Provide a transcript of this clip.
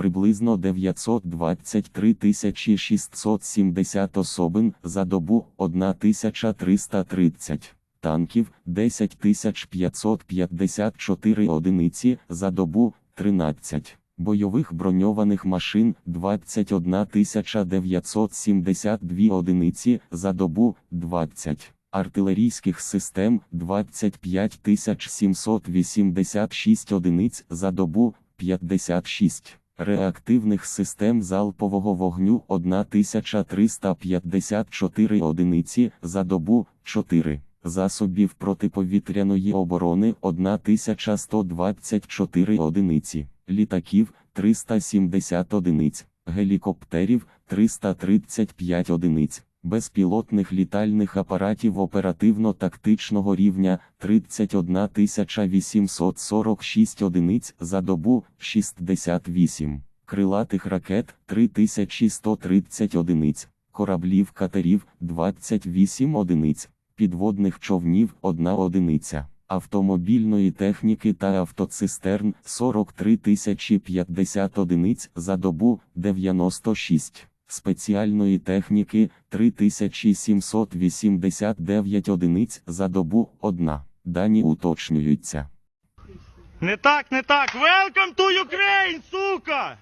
приблизно 923 670 особин за добу 1330 танків 10 554 одиниці за добу 13, бойових броньованих машин 21 972 одиниці за добу 20, артилерійських систем 25 786 одиниць за добу 56. Реактивних систем залпового вогню 1354 одиниці за добу 4 засобів протиповітряної оборони 1124 одиниці, літаків 370 одиниць, гелікоптерів 335 одиниць, безпілотних літальних апаратів оперативно-тактичного рівня 31 846 одиниць за добу 68, крилатих ракет 3130 одиниць, кораблів катерів 28 одиниць підводних човнів 1 одиниця, автомобільної техніки та автоцистерн 43 050 одиниць за добу 96, спеціальної техніки 3789 одиниць за добу одна. Дані уточнюються. Не так, не так. Welcome to Ukraine, сука!